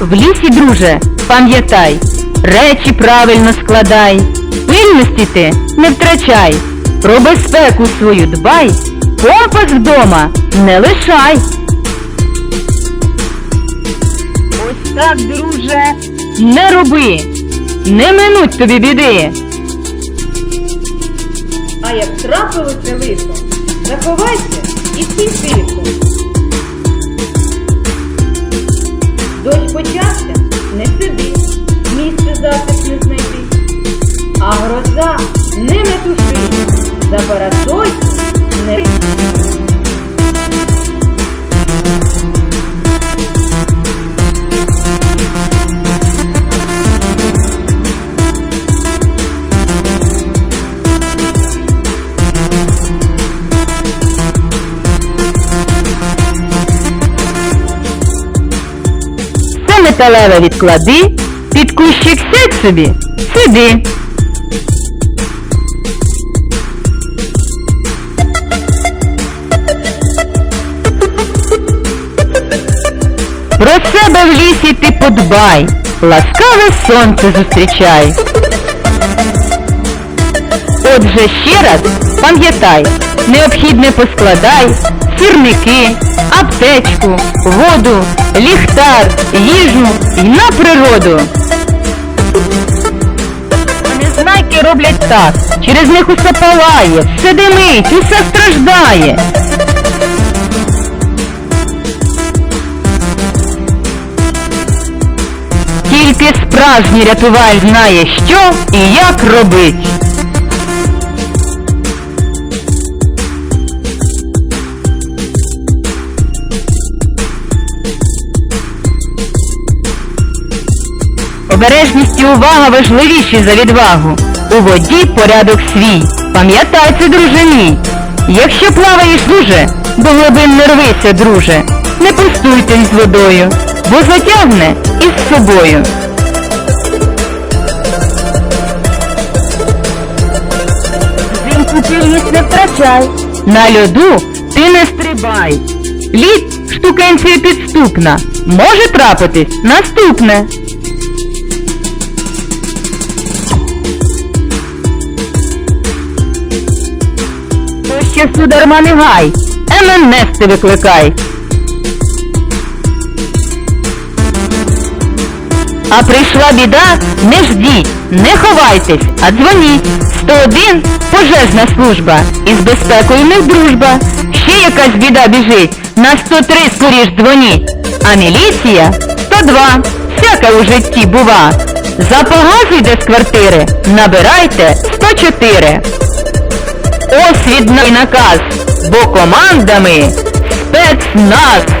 В лісі, друже, пам'ятай, речі правильно складай, пильності ти не втрачай, про безпеку свою дбай, компас вдома не лишай. Ось так, друже, не роби, не минуть тобі біди. А як трапилося лихо, заховайся і стій парасольку не металеве відклади, під кущик сядь собі, сиди. Про себе в лісі ти подбай, ласкаве сонце зустрічай. Отже, ще раз пам'ятай, необхідне поскладай сірники, аптечку, воду, ліхтар, їжу і на природу. Незнайки роблять так, через них усе палає, все димить, усе страждає. Справжній рятувальник знає, що і як робить. Обережність і увага важливіші за відвагу. У воді порядок свій. Пам'ятай це, друже мій. Якщо плаваєш дуже, до глибин не рвися, друже. Не пустуйтесь з водою, бо затягне із собою. Взимку їх не втрачай. На льоду ти не стрибай. Лід штукенція підступна. Може трапитись наступне. Ще сударма не гай, МНС ти викликай. А прийшла біда, не ждіть, не ховайтесь, а дзвоніть. 101 пожежна служба. Із безпекою не дружба. Ще якась біда біжить. На 103 скоріш дзвоніть. А міліція 102. Всяке у житті бува. За погазу йде з квартири. Набирайте 104. Ось відний наказ, бо командами спецназ.